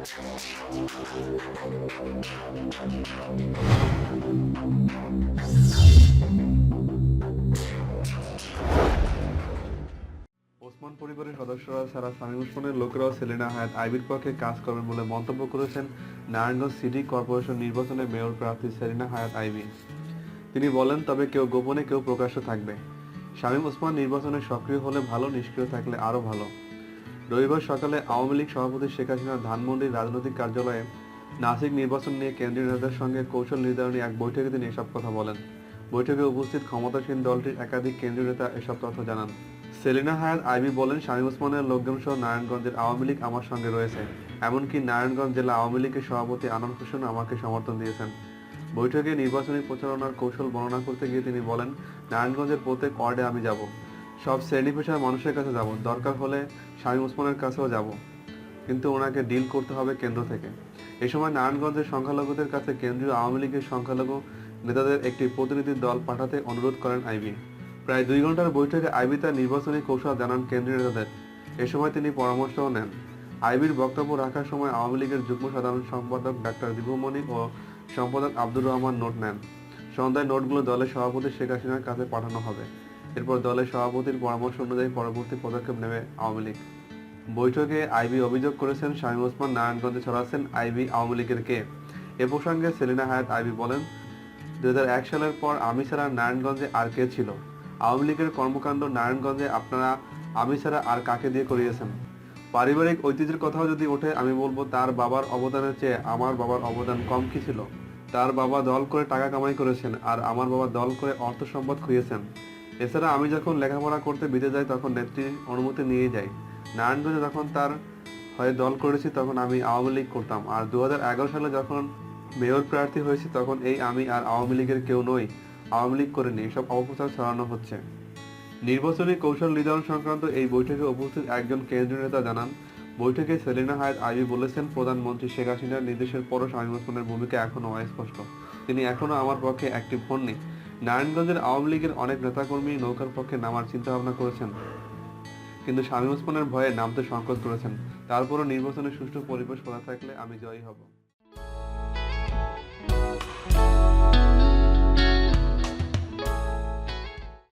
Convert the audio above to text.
ওসমান পরিবারের সদস্যরা ছাড়া লোকেরাও সেলিনা হায়াত আইবির পক্ষে কাজ করবেন বলে মন্তব্য করেছেন নারায়ণগঞ্জ সিটি কর্পোরেশন নির্বাচনে মেয়র প্রার্থী সেলিনা হায়াত আইবি। তিনি বলেন, তবে কেউ গোপনে কেউ প্রকাশ্য থাকবে। শামীম ওসমান নির্বাচনে সক্রিয় হলে ভালো, নিষ্ক্রিয় থাকলে আরও ভালো। রবিবার সকালে আওয়ামী লীগ সভাপতি শেখ হাসিনা ধানমন্ডির রাজনৈতিক কার্যালয়ে নাসিক নির্বাচন নিয়ে কেন্দ্রীয় নেতাদের সঙ্গে কৌশল নির্ধারণী এক বৈঠকে তিনি এসব কথা বলেন। বৈঠকে উপস্থিত ক্ষমতাসীন দলটির একাধিক কেন্দ্রীয় নেতা এসব তথ্য জানান। সেলিনা হায়াত আইবি বলেন, শামীম ওসমানের লোকজন সহ নারায়ণগঞ্জের আওয়ামী লীগ আমার সঙ্গে রয়েছে। এমনকি নারায়ণগঞ্জ জেলা আওয়ামী লীগের সভাপতি আনন্দ হোসেন আমাকে সমর্থন দিয়েছেন। বৈঠকে নির্বাচনী প্রচারণার কৌশল বর্ণনা করতে গিয়ে তিনি বলেন, নারায়ণগঞ্জের প্রত্যেক ওয়ার্ডে আমি যাব। সব শ্রেণি পেশার মানুষের কাছে যাব। দরকার হলে শামীম ওসমানের কাছেও যাব। কিন্তু ওনাকে ডিল করতে হবে কেন্দ্র থেকে। এ সময় নারায়ণগঞ্জের সংখ্যালঘুদের কাছে কেন্দ্রীয় আওয়ামী লীগের সংখ্যালঘু নেতাদের একটি প্রতিনিধি দল পাঠাতে অনুরোধ করেন আইবি। প্রায় দুই ঘণ্টার বৈঠকে আইবি তার নির্বাচনী কৌশল জানান কেন্দ্রীয় নেতাদের। এ সময় তিনি পরামর্শও নেন। আইবির বক্তব্য রাখার সময় আওয়ামী লীগের যুগ্ম সাধারণ সম্পাদক ডাক্তার দীপুমণি ও সম্পাদক আব্দুর রহমান নোট নেন। সন্ধ্যায় নোটগুলো দলের সভাপতি শেখ হাসিনার কাছে পাঠানো হবে। এরপর দলের সভাপতির পরামর্শ অনুযায়ী পরবর্তী পদক্ষেপ নেবে আওয়ামী লীগ। বৈঠকে আইবি অভিযোগ করেছেন শামীম ওসমান নারায়ণগঞ্জে ছড়াচ্ছেন আইবি আওয়ামী লীগের কে। এ প্রসঙ্গে সেলিনা হায়াত আইবি বলেন, দুই সালের পর আমি ছাড়া নারায়ণগঞ্জে আর কে ছিল? আওয়ামী লীগের কর্মকাণ্ড নারায়ণগঞ্জে আপনারা আমি ছাড়া আর কাকে দিয়ে করিয়েছেন? পারিবারিক ঐতিহ্যের কথাও যদি ওঠে, আমি বলব তার বাবার অবদানের চেয়ে আমার বাবার অবদান কম কি ছিল? তার বাবা দল করে টাকা কামাই করেছেন আর আমার বাবা দল করে অর্থ সম্পদ খুঁজেছেন। এছাড়া আমি যখন লেখাপড়া করতে বিদে যাই, তখন নেত্রীর অনুমতি নিয়ে যাই। নারায়ণগঞ্জে যখন তার হয়ে দল করেছি, তখন আমি আওয়ামী লীগ করতাম। আর দুহাজার এগারো সালে যখন মেয়র প্রার্থী হয়েছি, তখন এই আমি আর আওয়ামী লীগের কেউ নই। আওয়ামী লীগ করেনি, এসব অপপ্রচার ছড়ানো হচ্ছে। নির্বাচনী কৌশল নির্ধারণ সংক্রান্ত এই বৈঠকে উপস্থিত একজন কেন্দ্রীয় নেতা জানান, বৈঠকে সেলিনা হায়াত আইবি বলেছেন, প্রধানমন্ত্রী শেখ হাসিনার নির্দেশের পরও শামীম ভূমিকা এখনও অস্পষ্ট। তিনি এখনও আমার পক্ষে অ্যাক্টিভ হননি নারায়ণগঞ্জের আওয়ামী লীগের অনেক নেতাকর্মী নৌকার পক্ষে নামার চিন্তা ভাবনা করেছেন। কিন্তু শামীম ওসমানের ভয়ে নামতে সংকোচ করেছেন। তারপরও নির্বাচনে সুষ্ঠু পরিবেশ করা থাকলে আমি জয়ী হব।